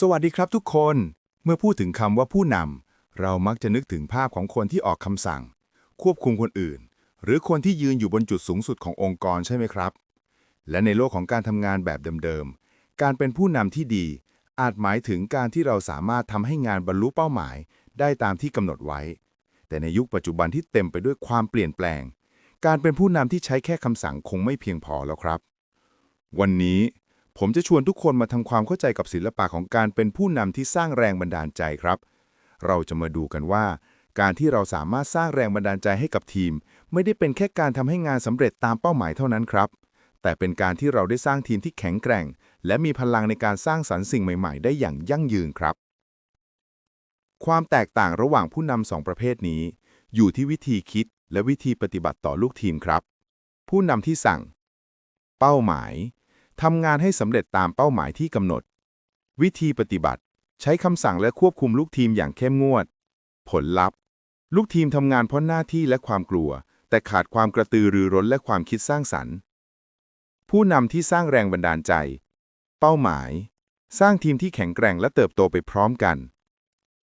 สวัสดีครับทุกคน เมื่อพูดถึงคำว่าผู้นำเรามักจะนึกถึงภาพของคนที่ออกคำสั่ง ควบคุมคนอื่น หรือคนที่ยืนอยู่บนจุดสูงสุดขององค์กรใช่ไหมครับ และในโลกของการทำงานแบบเดิมๆ การเป็นผู้นำที่ดี อาจหมายถึงการที่เราสามารถทำให้งานบรรลุเป้าหมาย ได้ตามที่กำหนดไว้ แต่ในยุคปัจจุบันที่เต็มไปด้วยความเปลี่ยนแปลง การเป็นผู้นำที่ใช้แค่คำสั่งคงไม่เพียงพอแล้วครับ วันนี้ ผมจะชวนทุกคนมาทำความเข้าใจกับศิลปะของการเป็นผู้นำที่สร้างแรงบันดาลใจครับ เราจะมาดูกันว่า การที่เราสามารถสร้างแรงบันดาลใจให้กับทีม ไม่ได้เป็นแค่การทำให้งานสำเร็จตามเป้าหมายเท่านั้นครับ แต่เป็นการที่เราได้สร้างทีมที่แข็งแกร่ง และมีพลังในการสร้างสรรค์สิ่งใหม่ ๆ ได้อย่างยั่งยืนครับ ความแตกต่างระหว่างผู้นำสองประเภทนี้ อยู่ที่วิธีคิดและวิธีปฏิบัติต่อลูกทีมครับ ผู้นำที่สั่ง เป้าหมาย ทำงานให้สำเร็จตามเป้าหมายที่กำหนด วิธีปฏิบัติ ใช้คำสั่งและควบคุมลูกทีมอย่างเข้มงวด ผลลัพธ์ ลูกทีมทำงานเพราะหน้าที่และความกลัว แต่ขาดความกระตือรือร้นและความคิดสร้างสรรค์ ผู้นำที่สร้างแรงบันดาลใจ เป้าหมาย สร้างทีมที่แข็งแกร่งและเติบโตไปพร้อมกัน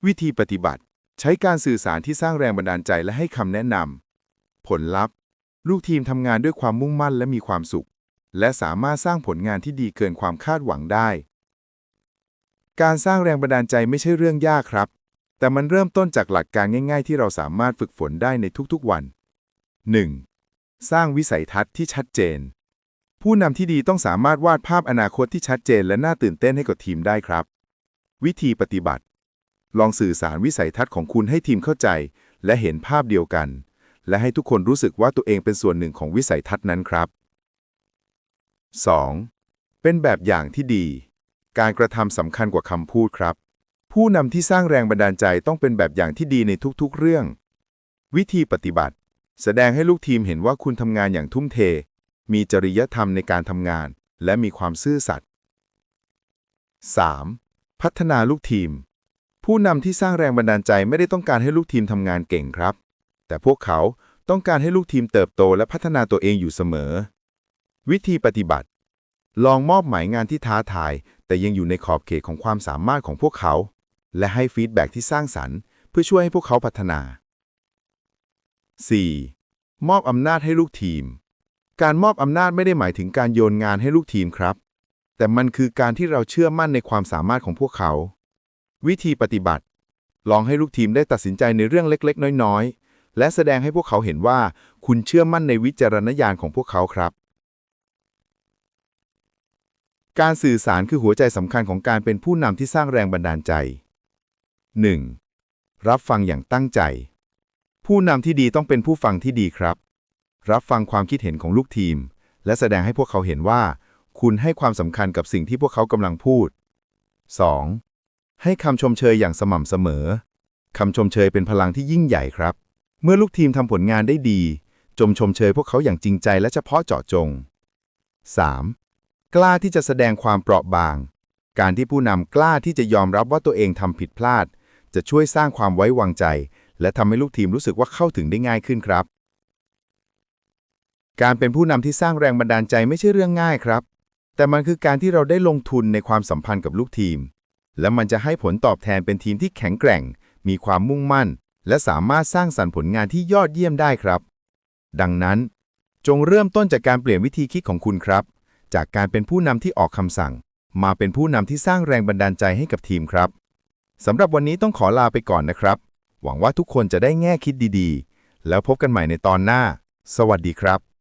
วิธีปฏิบัติ ใช้การสื่อสารที่สร้างแรงบันดาลใจและให้คำแนะนำผลลัพธ์ ลูกทีมทำงานด้วยความมุ่งมั่นและมีความสุข และสามารถสร้างผลงานที่ดีเกินความคาดหวังได้ การสร้างแรงบันดาลใจไม่ใช่เรื่องยากครับ แต่มันเริ่มต้นจากหลักการง่าย ๆ ที่เราสามารถฝึกฝนได้ในทุกๆวัน 1. สร้างวิสัยทัศน์ที่ชัดเจน ผู้นำที่ดีต้องสามารถวาดภาพอนาคตที่ชัดเจนและน่าตื่นเต้นให้กับทีมได้ครับ วิธีปฏิบัติ ลองสื่อสารวิสัยทัศน์ของคุณให้ทีมเข้าใจ และเห็นภาพเดียวกัน และให้ทุกคนรู้สึกว่าตัวเองเป็นส่วนหนึ่งของวิสัยทัศน์นั้นครับ 2. เป็นแบบอย่างที่ดี การกระทำสำคัญกว่าคำพูดครับ ผู้นำที่สร้างแรงบันดาลใจต้องเป็นแบบอย่างที่ดีในทุกๆ เรื่อง วิธีปฏิบัติ แสดงให้ลูกทีมเห็นว่าคุณทำงานอย่างทุ่มเท มีจริยธรรมในการทำงาน และมีความซื่อสัตย์ 3. พัฒนาลูกทีม ผู้นำที่สร้างแรงบันดาลใจไม่ได้ต้องการให้ลูกทีมทำงานเก่งครับ แต่พวกเขาต้องการให้ลูกทีมเติบโตและพัฒนาตัวเองอยู่เสมอ วิธีปฏิบัติ ลองมอบหมายงานที่ท้าทาย แต่ยังอยู่ในขอบเขตของความสามารถของพวกเขา และให้ฟีดแบ็กที่สร้างสรรค์ เพื่อช่วยให้พวกเขาพัฒนา 4. มอบอำนาจให้ลูกทีม การมอบอำนาจไม่ได้หมายถึงการโยนงานให้ลูกทีมครับ แต่มันคือการที่เราเชื่อมั่นในความสามารถของพวกเขา วิธีปฏิบัติ ลองให้ลูกทีมได้ตัดสินใจในเรื่องเล็ก ๆ น้อย ๆ และแสดงให้พวกเขาเห็นว่าคุณเชื่อมั่นในวิจารณญาณของพวกเขาครับ การสื่อสารคือหัวใจสำคัญของการเป็นผู้นำที่สร้างแรงบันดาลใจ 1. รับฟังอย่างตั้งใจ ผู้นำที่ดีต้องเป็นผู้ฟังที่ดีครับ รับฟังความคิดเห็นของลูกทีม และแสดงให้พวกเขาเห็นว่า คุณให้ความสำคัญกับสิ่งที่พวกเขากำลังพูด 2. ให้คำชมเชยอย่างสม่ำเสมอคำชมเชยเป็นพลังที่ยิ่งใหญ่ครับ เมื่อลูกทีมทำผลงานได้ดี จมชมเชยพวกเขาอย่างจริงใจและเฉพาะเจาะจง 3. กล้าที่จะแสดงความเปราะบาง การที่ผู้นำกล้าที่จะยอมรับว่าตัวเองทำผิดพลาด จะช่วยสร้างความไว้วางใจ และทำให้ลูกทีมรู้สึกว่าเข้าถึงได้ง่ายขึ้นครับ การเป็นผู้นำที่สร้างแรงบันดาลใจไม่ใช่เรื่องง่ายครับ แต่มันคือการที่เราได้ลงทุนในความสัมพันธ์กับลูกทีม และมันจะให้ผลตอบแทนเป็นทีมที่แข็งแกร่ง มีความมุ่งมั่น และสามารถสร้างสรรค์ผลงานที่ยอดเยี่ยมได้ครับ ดังนั้น จงเริ่มต้นจากการเปลี่ยนวิธีคิดของคุณครับ จากการเป็นผู้นำที่ออกคำสั่ง มาเป็นผู้นำที่สร้างแรงบันดาลใจให้กับทีมครับสำหรับวันนี้ต้องขอลาไปก่อนนะครับ หวังว่าทุกคนจะได้แง่คิดดีๆ แล้วพบกันใหม่ในตอนหน้า สวัสดีครับ